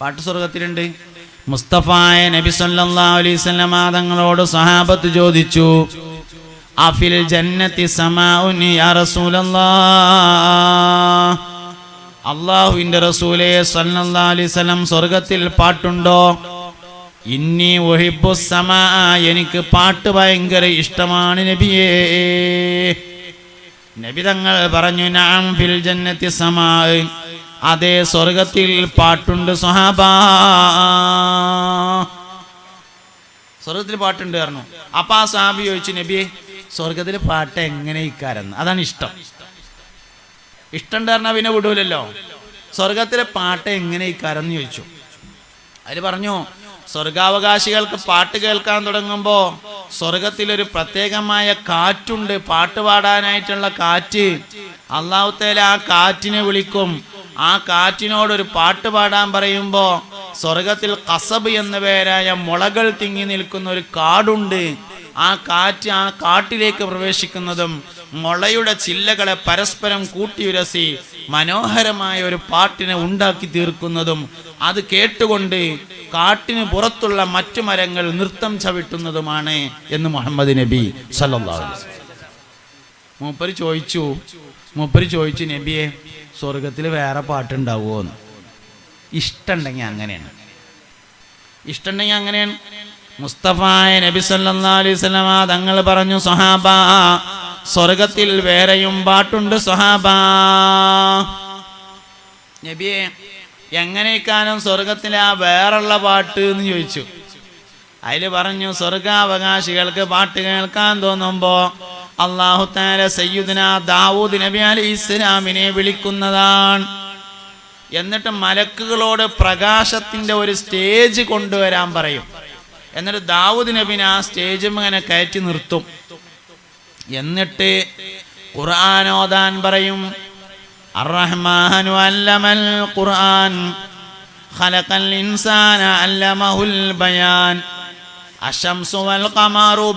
പാട്ട് സ്വർഗത്തിലുണ്ട് മുസ്തഫായ നബി സല്ലല്ലാഹു അലൈഹി വസല്ലമ തങ്ങളോട് സഹാബത്ത് ചോദിച്ചു അഫിൽ ജന്നത്തി അള്ളാഹുവിന്റെ റസൂലേ സല്ലല്ലാഹു അലൈഹി വസല്ലം സ്വർഗത്തിൽ പാട്ടുണ്ടോ? ഇന്നി ഒഹിബു സമാ എനിക്ക് പാട്ട് ഭയങ്കര ഇഷ്ടമാണ് നബിയേ. നബി തങ്ങൾ പറഞ്ഞു നാം ഫിൽ ജന്നത്തി സമാ അതേ സ്വർഗത്തിൽ പാട്ടുണ്ട് സ്വഹാബാ. സ്വർഗത്തിൽ പാട്ടുണ്ട് പറഞ്ഞു. അപ്പൊ ആ സാബി ചോദിച്ചു നബിയെ സ്വർഗത്തിൽ പാട്ട് എങ്ങനെ ഇക്കാരെന്ന്? അതാണ് ഇഷ്ടം. ഇഷ്ടം പറഞ്ഞാൽ പിന്നെ വിടൂലല്ലോ. സ്വർഗത്തിലെ പാട്ട് എങ്ങനെ ഇക്കാരെന്ന് ചോദിച്ചു. അതിൽ പറഞ്ഞു സ്വർഗാവകാശികൾക്ക് പാട്ട് കേൾക്കാൻ തുടങ്ങുമ്പോൾ സ്വർഗത്തിലൊരു പ്രത്യേകമായ കാറ്റുണ്ട്. പാട്ട് പാടാനായിട്ടുള്ള കാറ്റ് അള്ളാഹുത്തേല ആ കാറ്റിനെ വിളിക്കും. ആ കാറ്റിനോടൊരു പാട്ട് പാടാൻ പറയുമ്പോൾ സ്വർഗത്തിൽ കസബ് എന്ന പേരായ മുളകൾ തിങ്ങി നിൽക്കുന്ന ഒരു കാടുണ്ട് ആ കാറ്റ് ആ കാട്ടിലേക്ക് പ്രവേശിക്കുന്നതും മുളയുടെ ചില്ലകളെ പരസ്പരം കൂട്ടിയുരസി മനോഹരമായ ഒരു പാട്ടിനെ ഉണ്ടാക്കി തീർക്കുന്നതും അത് കേട്ടുകൊണ്ട് കാട്ടിന് പുറത്തുള്ള മറ്റു മരങ്ങൾ നൃത്തം ചവിട്ടുന്നതുമാണ് എന്ന് മുഹമ്മദ് നബി സല്ലല്ലാഹു അലൈഹി. മൂപ്പര് ചോദിച്ചു മൂപ്പര് ചോദിച്ചു നബിയെ സ്വർഗത്തിൽ വേറെ പാട്ടുണ്ടാവുമോ എന്ന്. ഇഷ്ടമുണ്ടെങ്കിൽ അങ്ങനെയാണ്. ഇഷ്ടമുണ്ടെങ്കിൽ അങ്ങനെയാണ്. മുസ്തഫായ നബി സല്ലല്ലാഹു അലൈഹി വസല്ലമ തങ്ങൾ പറഞ്ഞു സൊഹാബ സ്വർഗത്തിൽ വേറെയും പാട്ടുണ്ട് സൊഹാബ. നബിയെ എങ്ങനെയൊക്കാനും സ്വർഗത്തിലെ ആ വേറുള്ള പാട്ട് എന്ന് ചോദിച്ചു. അതിൽ പറഞ്ഞു സ്വർഗാവകാശികൾക്ക് പാട്ട് കേൾക്കാൻ തോന്നുമ്പോ അള്ളാഹു താര സയ്യുദിന ദാവൂദ് നബി അലി ഇസ്ലാമിനെ വിളിക്കുന്നതാണ്. എന്നിട്ട് മലക്കുകളോട് പ്രകാശത്തിന്റെ ഒരു സ്റ്റേജ് കൊണ്ടുവരാൻ പറയും. എന്നിട്ട് ദാവൂദ് നബിനെ ആ സ്റ്റേജും ഇങ്ങനെ കയറ്റി നിർത്തും. എന്നിട്ട് ഖുർആൻ ഓതാൻ പറയും അല്ലമൽ ഖുർആൻ ഖലഖൽ ഇൻസാന ബയാൻ വൽ ഖമറു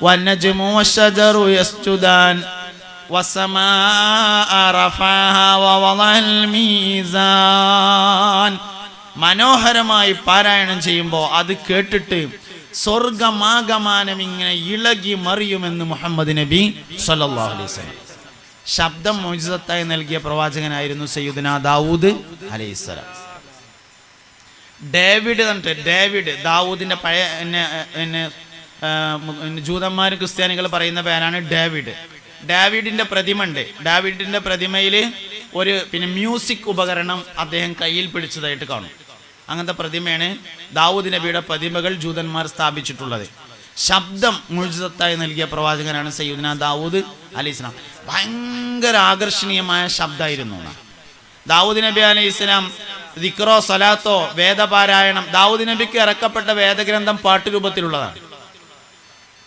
والنجم والشجر يسجدان والسماء رفعها ووضع الميزان മനോഹരമായി പാരായണം ചെയ്യുമ്പോൾ അത് കേട്ടിട്ട് സ്വർഗമാകമാനം ഇങ്ങനെ ഇളകി മറിയുമെന്ന് മുഹമ്മദ് നബി സല്ലല്ലാഹു അലൈഹി വസല്ലം ശബ്ദം മോചിതത്തായി നൽകിയ പ്രവാചകനായിരുന്നു സയ്യിദുന ദാവൂദ് അലൈഹിസ്സലാം ഡേവിഡ് എന്നിട്ട് ഡേവിഡ് ദാവൂദിന്റെ പഴയ ജൂതന്മാർ ക്രിസ്ത്യാനികൾ പറയുന്ന പേരാണ് ഡാവിഡ്. ഡാവിഡിന്റെ പ്രതിമ ഉണ്ട് ഡാവിഡിന്റെ പ്രതിമയിൽ ഒരു പിന്നെ മ്യൂസിക് ഉപകരണം അദ്ദേഹം കയ്യിൽ പിടിച്ചതായിട്ട് കാണും. അങ്ങനത്തെ പ്രതിമയാണ് ദാവൂദ് നബിയുടെ പ്രതിമകൾ ജൂതന്മാർ സ്ഥാപിച്ചിട്ടുള്ളത്. ശബ്ദം മുഴുവത്തായി നൽകിയ പ്രവാചകനാണ് സയ്യുദ്ന ദാവൂദ് അലി ഇസ്ലാം ഭയങ്കര ആകർഷണീയമായ ശബ്ദമായിരുന്നു. ദാവൂദ് നബി അലി ഇസ്ലാം ദിക്റോ സലാത്തോ വേദപാരായണം ദാവൂദ് നബിക്ക് ഇറക്കപ്പെട്ട വേദഗ്രന്ഥം പാട്ടുരൂപത്തിലുള്ളതാണ്.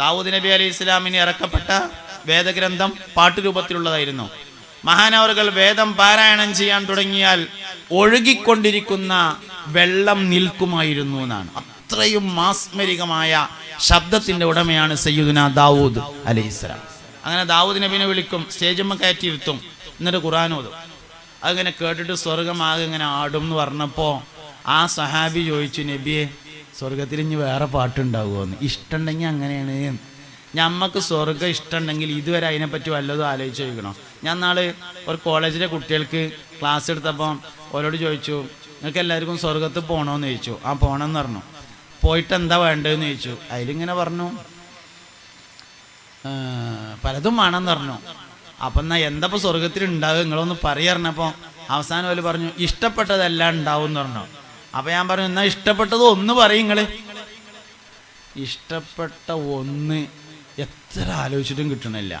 ദാവൂദ് നബി അലി ഇസ്ലാമിന് ഇറക്കപ്പെട്ട വേദഗ്രന്ഥം പാട്ടുരൂപത്തിലുള്ളതായിരുന്നു. മഹാനവറുകൾ വേദം പാരായണം ചെയ്യാൻ തുടങ്ങിയാൽ ഒഴുകിക്കൊണ്ടിരിക്കുന്ന വെള്ളം നിൽക്കുമായിരുന്നു എന്നാണ്. അത്രയും മാസ്മരികമായ ശബ്ദത്തിന്റെ ഉടമയാണ് സയ്യുദന ദാവൂദ് അലി ഇസ്ലാം അങ്ങനെ ദാവൂദ് നബിനെ വിളിക്കും സ്റ്റേജുമ്മ കയറ്റിയിരുത്തും എന്നിട്ട് ഖുറാനോതും അതിങ്ങനെ കേട്ടിട്ട് സ്വർഗമാകെ ഇങ്ങനെ ആടും എന്ന് പറഞ്ഞപ്പോൾ ആ സഹാബി ചോദിച്ചു നബിയെ സ്വർഗത്തിൽ ഇനി വേറെ പാട്ടുണ്ടാവുമോ എന്ന് ഇഷ്ടമുണ്ടെങ്കിൽ അങ്ങനെയാണ്. ഞമ്മക്ക് സ്വർഗം ഇഷ്ടമുണ്ടെങ്കിൽ ഇതുവരെ അതിനെപ്പറ്റി വല്ലതും ആലോചിച്ച് ചോദിക്കണം? ഞാൻ നാളെ ഒരു കോളേജിലെ കുട്ടികൾക്ക് ക്ലാസ് എടുത്തപ്പോൾ ഓരോട് ചോദിച്ചു നിങ്ങൾക്ക് എല്ലാവർക്കും സ്വർഗത്ത് പോകണമെന്ന് ചോദിച്ചു. ആ പോകണമെന്ന് പറഞ്ഞു. പോയിട്ട് എന്താ വേണ്ടതെന്ന് ചോദിച്ചു. അതിലിങ്ങനെ പറഞ്ഞു. പലതും വേണമെന്ന് പറഞ്ഞു. അപ്പം എന്നാ എന്താ ഇപ്പൊ സ്വർഗത്തിൽ ഉണ്ടാകും നിങ്ങളൊന്ന് പറയാറിഞ്ഞപ്പോൾ അവസാനം അവർ പറഞ്ഞു ഇഷ്ടപ്പെട്ടതെല്ലാം ഉണ്ടാവും എന്ന് പറഞ്ഞു. അപ്പൊ ഞാൻ പറഞ്ഞു എന്നാ ഇഷ്ടപ്പെട്ടത് ഒന്ന് പറയും ഇഷ്ടപ്പെട്ട ഒന്ന് എത്ര ആലോചിച്ചിട്ടും കിട്ടണില്ല.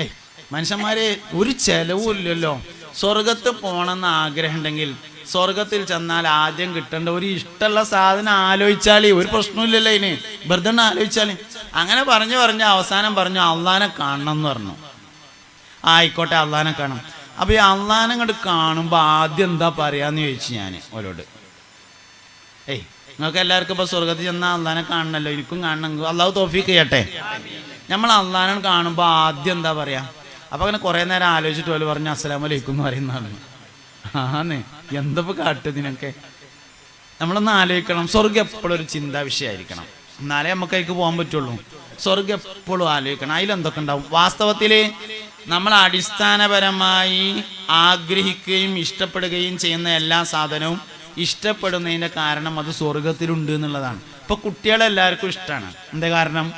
ഏയ് മനുഷ്യന്മാരെ ഒരു ചെലവും ഇല്ലല്ലോ. സ്വർഗത്ത് പോണെന്ന് ആഗ്രഹം ഉണ്ടെങ്കിൽ സ്വർഗത്തിൽ ചെന്നാൽ ആദ്യം കിട്ടേണ്ട ഒരു ഇഷ്ടമുള്ള സാധനം ആലോചിച്ചാലേ ഒരു പ്രശ്നമില്ലല്ലോ ഇനി വെറുതെ ആലോചിച്ചാലേ. അങ്ങനെ പറഞ്ഞു പറഞ്ഞു അവസാനം പറഞ്ഞു അള്ളാനെ കാണണം എന്ന് പറഞ്ഞു. ആയിക്കോട്ടെ അള്ളാനെ കാണാം അപ്പൊ ഈ അള്ളാനെ അങ്ങോട്ട് കാണുമ്പോ ആദ്യം എന്താ പറയാന്ന് ചോദിച്ചു ഞാൻ ഓരോട്. ഏയ് നിങ്ങൾക്ക് എല്ലാവർക്കും ഇപ്പൊ സ്വർഗത്തിൽ ചെന്നാൽ അള്ളാനെ കാണണല്ലോ എനിക്കും കാണണം. അള്ളാഹു തോഫീക്ക് ചെയ്യട്ടെ. നമ്മൾ അള്ളാനെ കാണുമ്പോൾ ആദ്യം എന്താ പറയാ? അപ്പൊ അങ്ങനെ കുറെ നേരം ആലോചിച്ചിട്ട് പോലെ പറഞ്ഞു അസ്സലാമു അലൈക്കും എന്ന് പറയുന്നതാണ് ആന്ന് എന്തപ്പോ കാട്ടുന്നതിനൊക്കെ നമ്മളൊന്ന് ആലോചിക്കണം. സ്വർഗം എപ്പോഴും ഒരു ചിന്താ വിഷയമായിരിക്കണം. എന്നാലേ നമുക്ക് അതിലേക്ക് പോകാൻ പറ്റുള്ളൂ. സ്വർഗം എപ്പോഴും ആലോചിക്കണം. അതിലെന്തൊക്കെ ഉണ്ടാവും? വാസ്തവത്തിൽ നമ്മൾ അടിസ്ഥാനപരമായി ആഗ്രഹിക്കുകയും ഇഷ്ടപ്പെടുകയും ചെയ്യുന്ന എല്ലാ സാധനവും ഇഷ്ടപ്പെടുന്നതിന്റെ കാരണം അത് സ്വർഗത്തിലുണ്ട് എന്നുള്ളതാണ്. ഇപ്പൊ കുട്ടികളെല്ലാവർക്കും ഇഷ്ടമാണ് എന്താ കാരണം?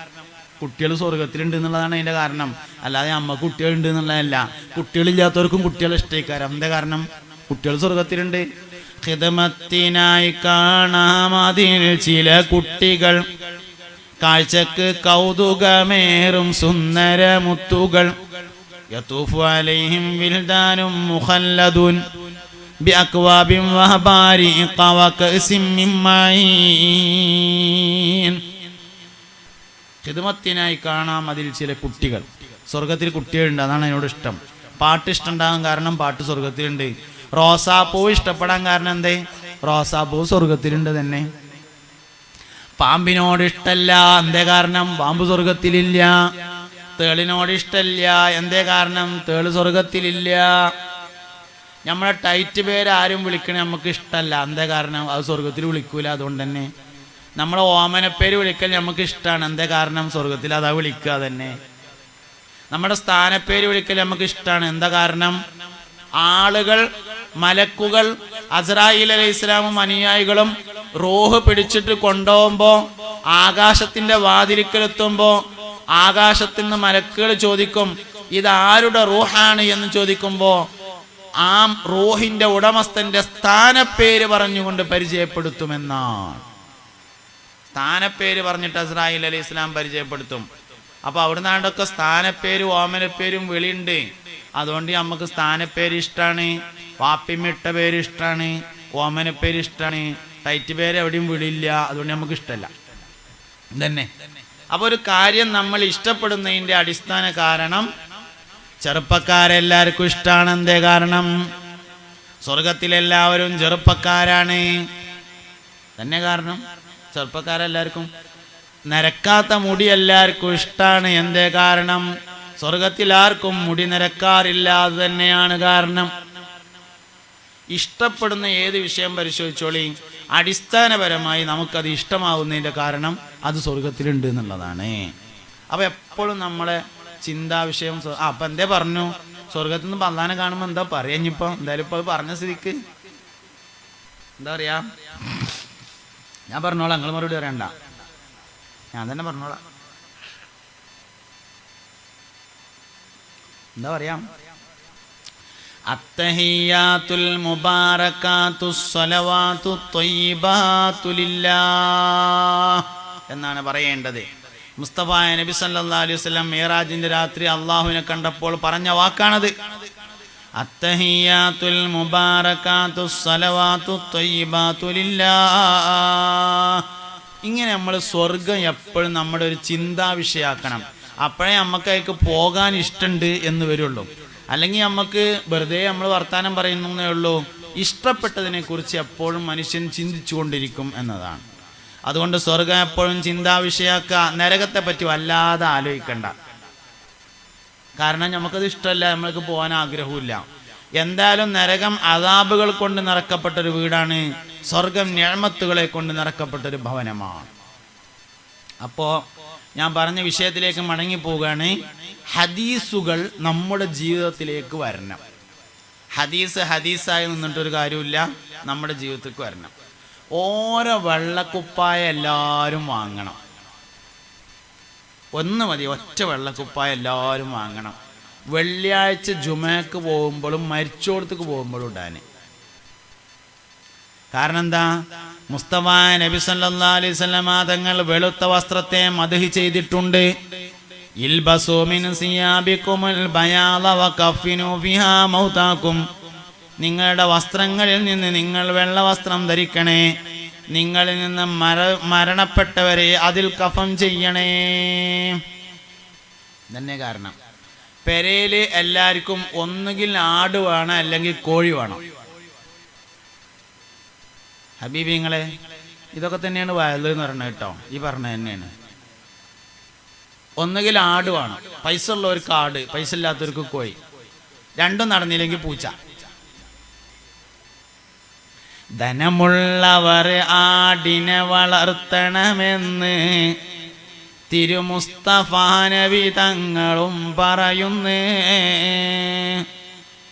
കുട്ടികൾ സ്വർഗത്തിലുണ്ട് എന്നുള്ളതാണ് അതിന്റെ കാരണം. അല്ലാതെ അമ്മ കുട്ടികളുണ്ട് എന്നുള്ളതല്ല. കുട്ടികളില്ലാത്തവർക്കും കുട്ടികളെ ഇഷ്ടക്കാരം. എന്താ കാരണം? കുട്ടികൾ സ്വർഗത്തിലുണ്ട്. ഹിതമത്തിനായി കാണാം അതിൽ ചില കുട്ടികൾ. കാഴ്ചക്ക് കൗതുകമേറും സുന്ദര മുത്തുകൾ യതൂഫു അലൈഹിം വിൽദാനും മുഖല്ലദുൻ بأكواب وهباريق وكأس من معين ഹിതമത്തിനായി കാണാം അതിൽ ചില കുട്ടികൾ സ്വർഗത്തിൽ കുട്ടികളുണ്ട് അതാണ് എന്നോട് ഇഷ്ടം പാട്ട് ഇഷ്ടമുണ്ടാകാൻ കാരണം പാട്ട് സ്വർഗത്തിലുണ്ട് റോസാപ്പൂ ഇഷ്ടപ്പെടാൻ കാരണം എന്തേ റോസാപ്പൂ സ്വർഗത്തിലുണ്ട് തന്നെ പാമ്പിനോട് ഇഷ്ടല്ല എന്തേ കാരണം പാമ്പ് സ്വർഗത്തിലില്ല തേളിനോട് എന്തേ കാരണം? തേൾ സ്വർഗത്തിലില്ല നമ്മളെ ടൈറ്റ് പേര് ആരും വിളിക്കണേ നമുക്ക് ഇഷ്ടമല്ല എന്തേ കാരണം? അത് സ്വർഗത്തിൽ വിളിക്കൂല അതുകൊണ്ട് തന്നെ. നമ്മളെ ഓമനപ്പേര് വിളിക്കൽ നമുക്ക് ഇഷ്ടമാണ് എന്തേ കാരണം? സ്വർഗത്തിൽ അതാ വിളിക്കുക തന്നെ. നമ്മുടെ സ്ഥാനപ്പേര് വിളിക്കൽ നമുക്ക് ഇഷ്ടമാണ് എന്താ കാരണം? ആളുകൾ മലക്കുകൾ അസ്രായിൽ അലൈഹി ഇസ്ലാമും അനുയായികളും റോഹ് പിടിച്ചിട്ട് കൊണ്ടുപോകുമ്പോൾ ആകാശത്തിന്റെ വാതിലിക്കലെത്തുമ്പോ ആകാശത്തിൽ നിന്ന് മലക്കുകൾ ചോദിക്കും ഇത് ആരുടെ റൂഹാണ്? എന്ന് ചോദിക്കുമ്പോ ആ റൂഹിന്റെ ഉടമസ്ഥന്റെ സ്ഥാനപ്പേര് പറഞ്ഞുകൊണ്ട് പരിചയപ്പെടുത്തുമെന്നാണ്. സ്ഥാനപ്പേര് പറഞ്ഞിട്ട് അസ്രായിൽ അലി ഇസ്ലാം പരിചയപ്പെടുത്തും. അപ്പൊ അവിടുന്ന് ആണ്ടൊക്കെ സ്ഥാനപ്പേരും ഓമനപ്പേരും വിളിയുണ്ട്. അതുകൊണ്ട് നമുക്ക് സ്ഥാനപ്പേര് ഇഷ്ടമാണ് വാപ്പിമിട്ട പേര് ഇഷ്ടമാണ് ഓമനപ്പേര് ഇഷ്ടമാണ് ടൈറ്റ് പേര് എവിടെയും വിളിയില്ല അതുകൊണ്ട് നമുക്ക് ഇഷ്ടമല്ല തന്നെ അപ്പൊ ഒരു കാര്യം നമ്മൾ ഇഷ്ടപ്പെടുന്നതിന്റെ അടിസ്ഥാന കാരണം ചെറുപ്പക്കാരെല്ലാവർക്കും ഇഷ്ടമാണ് എന്തേ കാരണം? സ്വർഗത്തിലെല്ലാവരും ചെറുപ്പക്കാരാണ്. തന്നെ കാരണം? ചെറുപ്പക്കാരെല്ലാവർക്കും നരക്കാത്ത മുടി എല്ലാവർക്കും ഇഷ്ടമാണ് എന്തേ കാരണം? സ്വർഗത്തിൽ ആർക്കും മുടി നിരക്കാറില്ല അത് തന്നെയാണ് കാരണം. ഇഷ്ടപ്പെടുന്ന ഏത് വിഷയം പരിശോധിച്ചോളി? അടിസ്ഥാനപരമായി നമുക്കത് ഇഷ്ടമാവുന്നതിന്റെ കാരണം അത് സ്വർഗത്തിലുണ്ട് എന്നുള്ളതാണ്. അപ്പോൾ എപ്പോഴും നമ്മളെ ചിന്താവിഷയം ആ അപ്പം എന്തേ പറഞ്ഞു? സ്വർഗത്തിൽ നിന്ന് പന്താനം കാണുമ്പോൾ എന്താ പറയാ? ഇനിയിപ്പോൾ എന്തായാലും ഇപ്പോൾ അത് പറഞ്ഞ സ്ഥിതിക്ക്. എന്താ പറയാ? ഞാൻ പറഞ്ഞോളാം നിങ്ങൾ മറുപടി പറയണ്ട. ഞാൻ തന്നെ പറഞ്ഞോളാം. എന്താ പറയാ? അത്തഹിയാത്തുൽ മുബാറക്കാത്തു സ്വലവാത്തു ത്വയ്യിബാത്തു ലില്ലാഹ് എന്നാണ് പറയേണ്ടത്. മുസ്തഫ നബി സല്ലാ അലൈഹി വസല്ലം മേറാജിന്റെ രാത്രി അള്ളാഹുവിനെ കണ്ടപ്പോൾ പറഞ്ഞ വാക്കാണത്. അത്തഹിയാത്തുൽ മുബാറക്കാത്തു സ്വലവാത്തു ത്വയ്യിബാത്തു ലില്ലാഹ്. ഇങ്ങനെ നമ്മൾ സ്വർഗം എപ്പോഴും നമ്മുടെ ഒരു ചിന്താ വിഷയാക്കണം അപ്പോഴേ നമുക്ക് അതിലേക്ക് പോകാൻ ഇഷ്ടമുണ്ട് എന്ന് വരുള്ളൂ. അല്ലെങ്കിൽ നമുക്ക് വെറുതെ നമ്മൾ വർത്താനം പറയുന്നേ ഉള്ളൂ. ഇഷ്ടപ്പെട്ടതിനെ കുറിച്ച് എപ്പോഴും മനുഷ്യൻ ചിന്തിച്ചുകൊണ്ടിരിക്കും എന്നതാണ്. അതുകൊണ്ട് സ്വർഗം എപ്പോഴും ചിന്താ വിഷയാക്കുക നരകത്തെ പറ്റി വല്ലാതെ ആലോചിക്കണ്ട. കാരണം നമുക്കത് ഇഷ്ടമല്ല നമ്മൾക്ക് പോകാൻ ആഗ്രഹമില്ല എന്തായാലും നരകം അതാബുകൾ കൊണ്ട് നിറക്കപ്പെട്ടൊരു വീടാണ്. സ്വർഗം ഞാമത്തുകളെ കൊണ്ട് നിറക്കപ്പെട്ടൊരു ഭവനമാണ്. അപ്പോ ഞാൻ പറഞ്ഞ വിഷയത്തിലേക്ക് മടങ്ങി പോവുകയാണ്. ഹദീസുകൾ നമ്മുടെ ജീവിതത്തിലേക്ക് വരണം. ഹദീസ് ഹദീസായി നിന്നിട്ടൊരു കാര്യമില്ല നമ്മുടെ ജീവിതത്തിലേക്ക് വരണം. ഓരോ വെള്ളക്കുപ്പായ എല്ലാവരും വാങ്ങണം. ഒന്ന് മതി ഒറ്റ വെള്ളക്കുപ്പായ എല്ലാവരും വാങ്ങണം. വെള്ളിയാഴ്ച ജുമയ്ക്ക് പോകുമ്പോഴും മരിച്ചോടത്തേക്ക് പോകുമ്പോഴും ഉണ്ടാന് കാരണം എന്താ? മുസ്തഫ നബി സല്ലല്ലാഹു അലൈഹി വസല്ലമ തങ്ങൾ വെളുത്ത വസ്ത്രത്തെ മദഹി ചെയ്തിട്ടുണ്ട്. നിങ്ങളുടെ വസ്ത്രങ്ങളിൽ നിന്ന് നിങ്ങൾ വെള്ള വസ്ത്രം ധരിക്കണേ. നിങ്ങളിൽ നിന്ന് മര മരണപ്പെട്ടവരെ അതിൽ കഫം ചെയ്യണേ. തന്നെ കാരണം. പെരയിൽ എല്ലാവർക്കും ഒന്നുകിൽ ആട് വേണം അല്ലെങ്കിൽ കോഴി വേണം. ഹബീബിങ്ങളെ ഇതൊക്കെ തന്നെയാണ് വയലു എന്ന് പറയുന്നത് കേട്ടോ. ഈ പറഞ്ഞ തന്നെയാണ്. ഒന്നുകിൽ ആട് വേണം. പൈസ ഉള്ളവർക്ക് ആട് പൈസ ഇല്ലാത്തവർക്ക് കോഴി. രണ്ടും നടന്നില്ലെങ്കിൽ പൂച്ച. ധനമുള്ളവർ ആടിനെ വളർത്തണമെന്ന് തിരുമുസ്തഫാനവി തങ്ങളും പറയുന്നേ.